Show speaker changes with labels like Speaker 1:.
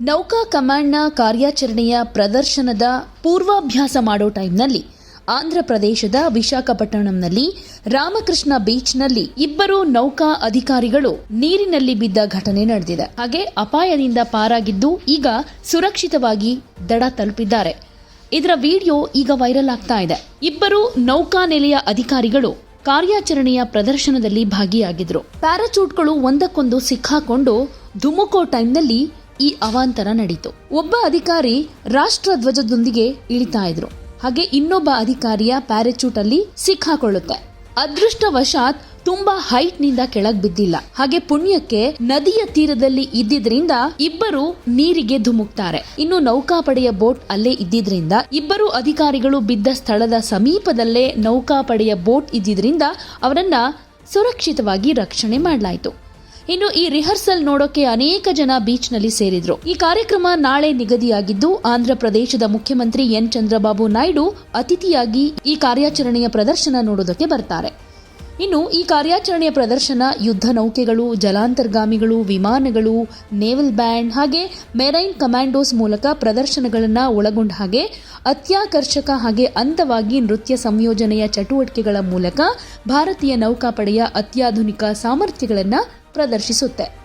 Speaker 1: ನೌಕಾ ಕಮಾಂಡ್ನ ಕಾರ್ಯಾಚರಣೆಯ ಪ್ರದರ್ಶನದ ಪೂರ್ವಾಭ್ಯಾಸ ಮಾಡೋ ಟೈಮ್ನಲ್ಲಿ ಆಂಧ್ರ ಪ್ರದೇಶದ ವಿಶಾಖಪಟ್ಟಣಂನಲ್ಲಿ ರಾಮಕೃಷ್ಣ ಬೀಚ್ನಲ್ಲಿ ಇಬ್ಬರು ನೌಕಾ ಅಧಿಕಾರಿಗಳು ನೀರಿನಲ್ಲಿ ಬಿದ್ದ ಘಟನೆ ನಡೆದಿದೆ. ಹಾಗೆ ಅಪಾಯದಿಂದ ಪಾರಾಗಿದ್ದು ಈಗ ಸುರಕ್ಷಿತವಾಗಿ ದಡ ತಲುಪಿದ್ದಾರೆ. ಇದರ ವಿಡಿಯೋ ಈಗ ವೈರಲ್ ಆಗ್ತಾ ಇದೆ. ಇಬ್ಬರು ನೌಕಾ ನೆಲೆಯ ಅಧಿಕಾರಿಗಳು ಕಾರ್ಯಾಚರಣೆಯ ಪ್ರದರ್ಶನದಲ್ಲಿ ಭಾಗಿಯಾಗಿದ್ರು. ಪ್ಯಾರಾಚೂಟ್ಗಳು ಒಂದಕ್ಕೊಂದು ಸಿಕ್ಕಾಕೊಂಡು ಧುಮುಕೋ ಟೈಮ್ನಲ್ಲಿ ಈ ಅವಾಂತರ ನಡೀತು. ಒಬ್ಬ ಅಧಿಕಾರಿ ರಾಷ್ಟ್ರ ಧ್ವಜದೊಂದಿಗೆ ಇಳಿತಾ ಇದ್ರು. ಹಾಗೆ ಇನ್ನೊಬ್ಬ ಅಧಿಕಾರಿಯ ಪ್ಯಾರಾಚೂಟ್ ಅಲ್ಲಿ ಸಿಕ್ಕಾಕೊಳ್ಳುತ್ತೆ. ಅದೃಷ್ಟವಶಾತ್ ತುಂಬಾ ಹೈಟ್ನಿಂದ ಕೆಳಗ್ ಬಿದ್ದಿಲ್ಲ. ಹಾಗೆ ಪುಣ್ಯಕ್ಕೆ ನದಿಯ ತೀರದಲ್ಲಿ ಇದ್ದಿದ್ರಿಂದ ಇಬ್ಬರು ನೀರಿಗೆ ಧುಮುಕ್ತಾರೆ. ಇನ್ನು ನೌಕಾಪಡೆಯ ಬೋಟ್ ಅಲ್ಲೇ ಇದ್ದಿದ್ರಿಂದ ಇಬ್ಬರು ಅಧಿಕಾರಿಗಳು ಬಿದ್ದ ಸ್ಥಳದ ಸಮೀಪದಲ್ಲೇ ನೌಕಾಪಡೆಯ ಬೋಟ್ ಇದ್ದಿದ್ರಿಂದ ಅವರನ್ನ ಸುರಕ್ಷಿತವಾಗಿ ರಕ್ಷಣೆ ಮಾಡಲಾಯಿತು. ಇನ್ನು ಈ ರಿಹರ್ಸಲ್ ನೋಡೋಕೆ ಅನೇಕ ಜನ ಬೀಚ್ನಲ್ಲಿ ಸೇರಿದ್ರು. ಈ ಕಾರ್ಯಕ್ರಮ ನಾಳೆ ನಿಗದಿಯಾಗಿದ್ದು, ಆಂಧ್ರ ಪ್ರದೇಶದ ಮುಖ್ಯಮಂತ್ರಿ ಎನ್ ಚಂದ್ರಬಾಬು ನಾಯ್ಡು ಅತಿಥಿಯಾಗಿ ಈ ಕಾರ್ಯಾಚರಣೆಯ ಪ್ರದರ್ಶನ ನೋಡೋದಕ್ಕೆ ಬರ್ತಾರೆ. ಇನ್ನು ಈ ಕಾರ್ಯಾಚರಣೆಯ ಪ್ರದರ್ಶನ ಯುದ್ಧ ನೌಕೆಗಳು, ಜಲಾಂತರ್ಗಾಮಿಗಳು, ವಿಮಾನಗಳು ನೇವಲ್ ಬ್ಯಾಂಡ್ ಹಾಗೆ ಮೆರೈನ್ ಕಮಾಂಡೋಸ್ ಮೂಲಕ ಪ್ರದರ್ಶನಗಳನ್ನು ಒಳಗೊಂಡ ಹಾಗೆ ಅತ್ಯಾಕರ್ಷಕ ಹಾಗೆ ಅಂದವಾಗಿ ನೃತ್ಯ ಸಂಯೋಜನೆಯ ಚಟುವಟಿಕೆಗಳ ಮೂಲಕ ಭಾರತೀಯ ನೌಕಾಪಡೆಯ ಅತ್ಯಾಧುನಿಕ ಸಾಮರ್ಥ್ಯಗಳನ್ನು ಪ್ರದರ್ಶಿಸುತ್ತೆ.